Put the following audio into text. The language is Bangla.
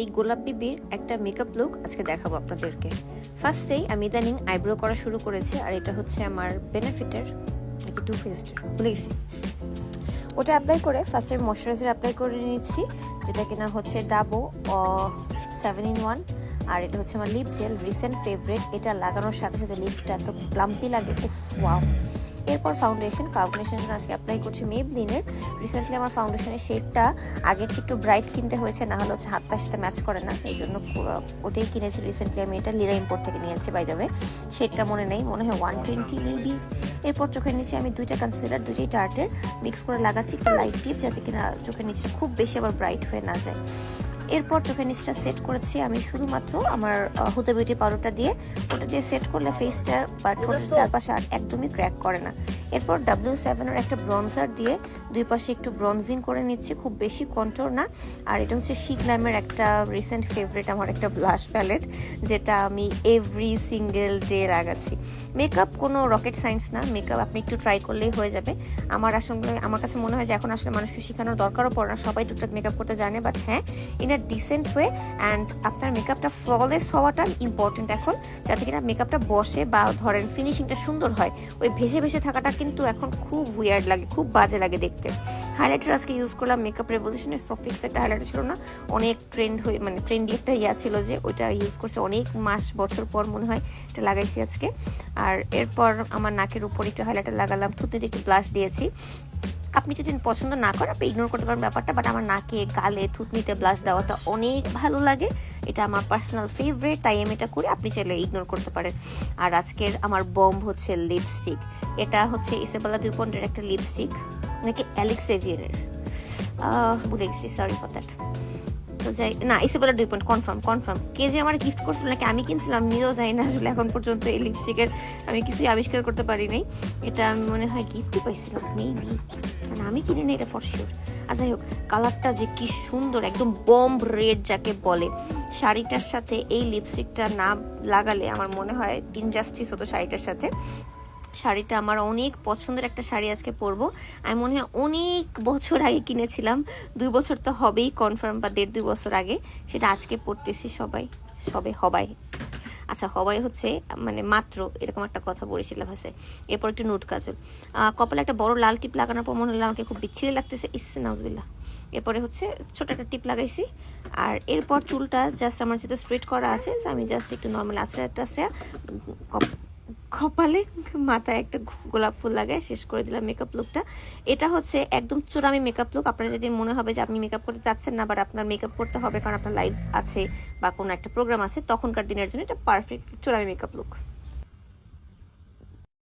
এই গোলাপ বিবির একটা মেকআপ লুক আজকে দেখাবো আপনাদেরকে। ফার্স্টেই আমি ইদানিং আইব্রো করা শুরু করেছি আর এটা হচ্ছে আমার বেনিফিটের নাকি টু ফেস্টের ভুলে ওটা অ্যাপ্লাই করে ফার্স্ট আমি ময়শ্চারাইজার অ্যাপ্লাই করে নিচ্ছি যেটা কিনা হচ্ছে ডাবো সেভেন ইন ওয়ান আর এটা হচ্ছে আমার লিপ জেল রিসেন্ট ফেভারিট এটা লাগানোর সাথে সাথে লিপটা এত প্লাম্পি লাগে, উফ ওয়াও এরপর ফাউন্ডেশন ফাউন্ডেশন আজকে অ্যাপ্লাই করছি মেবলিনের রিসেন্টলি আমার ফাউন্ডেশনের শেডটা আগের চেয়ে একটু ব্রাইট কিনতে হয়েছে, না হলে হচ্ছে হাত পায়ের সাথে ম্যাচ করে না। এই জন্য ওটাই কিনেছি রিসেন্টলি আমি, এটা লিরা ইম্পোর্ট থেকে নিয়েছি বাই যাবে শেডটা মনে নেই, মনে হয় ওয়ান টোয়েন্টি মেবি এরপর চোখের নিচে আমি দুইটা কনসিলার দুইটাই টার্টের মিক্স করে লাগাচ্ছি, একটু লাইট টিপ যাতে কিনা চোখের নিচে খুব বেশি আবার ব্রাইট হয়ে না যায়। এরপর চোখের নিচটা সেট করেছি আমি শুধুমাত্র আমার হুদা বিউটি পাউডারটা দিয়ে। ওটা দিয়ে সেট করলে ফেসটা বা ঠোঁটের চারপাশে আর একদমই ক্র্যাক করে না। এরপর ডাব্লিউ সেভেনের একটা ব্রনজার দিয়ে দুই পাশে একটু ব্রনজিং করে নিচ্ছি, খুব বেশি কন্ট্রোল না। আর এটা হচ্ছে শিক একটা রিসেন্ট ফেভারিট আমার একটা ব্লাশ প্যালেট যেটা আমি এভরি সিঙ্গেল ডে লাগাচ্ছি। মেকআপ কোনো রকেট সায়েন্স না মেকআপ আপনি একটু ট্রাই করলেই হয়ে যাবে। আমার আসলে, আমার কাছে মনে হয় যে এখন আসলে মানুষকে শেখানোর দরকারও পড়ে না, সবাই টুকটাক মেকআপ করতে জানে বাট হ্যাঁ in a decent way and আপনার মেকআপটা ফ্ললেস হওয়াটা ইম্পর্টেন্ট এখন, যাতে কিনা মেকআপটা বসে বা ধরেন ফিনিশিংটা সুন্দর হয়, ওই ভেসে ভেসে থাকাটা কিন্তু এখন খুব উইয়ার্ড লাগে, খুব বাজে লাগে দেখতে। হাইলাইটার আজকে ইউজ করলাম মেকআপ রেভলিউশনের সফিক্স একটা হাইলাইটার ছিল না, অনেক ট্রেন্ড হয়ে মানে ট্রেন্ডি একটা ইয়া ছিল যে ওইটা ইউজ করছে অনেক মাস, বছর পর মনে হয় এটা লাগাইছি আজকে। আর এরপর আমার নাকের উপর একটু হাইলাইটার লাগালাম, থুতনিতে একটু ব্লাশ দিয়েছি। আপনি যদি পছন্দ না করেন, আপনি ইগনোর করতে পারেন ব্যাপারটা বাট আমার নাকে, গালে থুতনিতে ব্লাশ দেওয়াটা অনেক ভালো লাগে। এটা আমার পার্সোনাল ফেভারেট তাই আমি এটা করি। আপনি চাইলে ইগনোর করতে পারেন। আর আজকের আমার বম্ব হচ্ছে লিপস্টিক এটা হচ্ছে ইসেবেলা দুই পন্ডের একটা লিপস্টিক নাকি অ্যালেক্সেভিয়ানের ভুলে গেছি সরি ফর দ্যাট তো যাই। না ইসেবেলা দুই পয়েন্ট কনফার্ম কনফার্ম কে যে আমার গিফট করছিল নাকি আমি কিনছিলাম, নিজেও জানি না আসলে এখন পর্যন্ত এই লিপস্টিকের আমি কিছুই আবিষ্কার করতে পারি নাই। এটা আমি মনে হয় গিফটই পাইছিলাম মেবি মানে আমি কিনে নিই, এটা ফর শিওর আর যাই হোক কালারটা যে কি সুন্দর, একদম বম্ব রেড যাকে বলে। শাড়িটার সাথে এই লিপস্টিকটা না লাগালে আমার মনে হয় ইনজাস্টিস হতো শাড়িটার সাথে। শাড়িটা আমার অনেক পছন্দের একটা শাড়ি আজকে পরবো। আমি মনে হয় অনেক বছর আগে কিনেছিলাম। দুই বছর তো হবেই কনফার্ম বা দেড় দুই বছর আগে। সেটা আজকে পরতেছি সবাই। সবে হবাই। আচ্ছা হবাই হচ্ছে মানে মাত্র এরকম একটা কথা বলেছিল ভাষায়। এরপর একটু নোট কাজল। কপালে একটা বড় লাল টিপ লাগানোর পর মনে হলো আমাকে খুব বিচ্ছিরি লাগতেছে। ইস নাউজবিল্লা এরপরে হচ্ছে ছোট একটা টিপ লাগাইছি। আর এরপর চুলটা জাস্ট আমার যেহেতু স্ট্রেট করা আছে আমি জাস্ট একটু নর্মাল টাছড়া কপ- কপালে মাথায় একটা গোলাপ ফুল লাগায়, শেষ করে দিলাম মেকআপ লুকটা এটা হচ্ছে একদম চোরামি মেকআপ লুক আপনার যদি মনে হবে যে আপনি মেকআপ করতে চাচ্ছেন না বাট আপনার মেকআপ করতে হবে কারণ আপনার লাইভ আছে বা কোনো একটা প্রোগ্রাম আছে, তখনকার দিনের জন্য এটা পারফেক্ট চোরামি মেকআপ লুক